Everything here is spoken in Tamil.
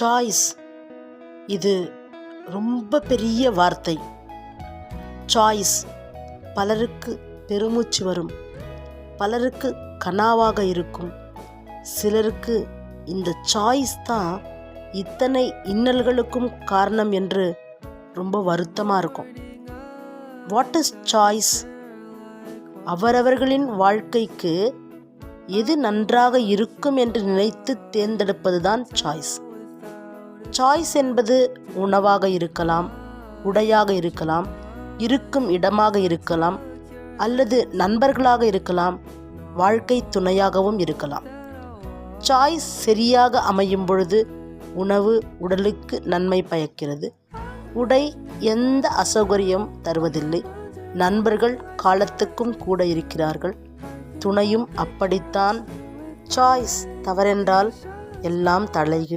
சாய்ஸ் இது ரொம்ப பெரிய வார்த்தை. சாய்ஸ் பலருக்கு பெருமூச்சு வரும். பலருக்கு கனாவாக இருக்கும். சிலருக்கு இந்த சாய்ஸ் தான் இத்தனை இன்னல்களுக்கும் காரணம் என்று ரொம்ப வருத்தமாக இருக்கும். வாட் இஸ் சாய்ஸ் அவரவர்களின் வாழ்க்கைக்கு எது நன்றாக இருக்கும் என்று நினைத்து தேர்ந்தெடுப்பதுதான் சாய்ஸ் சாய்ஸ் என்பது உணவாக இருக்கலாம் உடையாக இருக்கலாம் இருக்கும் இடமாக இருக்கலாம் அல்லது நண்பர்களாக இருக்கலாம் வாழ்க்கை துணையாகவும் இருக்கலாம். சாய்ஸ் சரியாக அமையும் பொழுது உணவு உடலுக்கு நன்மை பயக்கிறது. உடை எந்த அசௌகரியம் தருவதில்லை. நண்பர்கள் காலத்துக்கும் கூட இருக்கிறார்கள். துணையும் அப்படித்தான். சாய்ஸ் தவறென்றால் எல்லாம் தலைகீழ்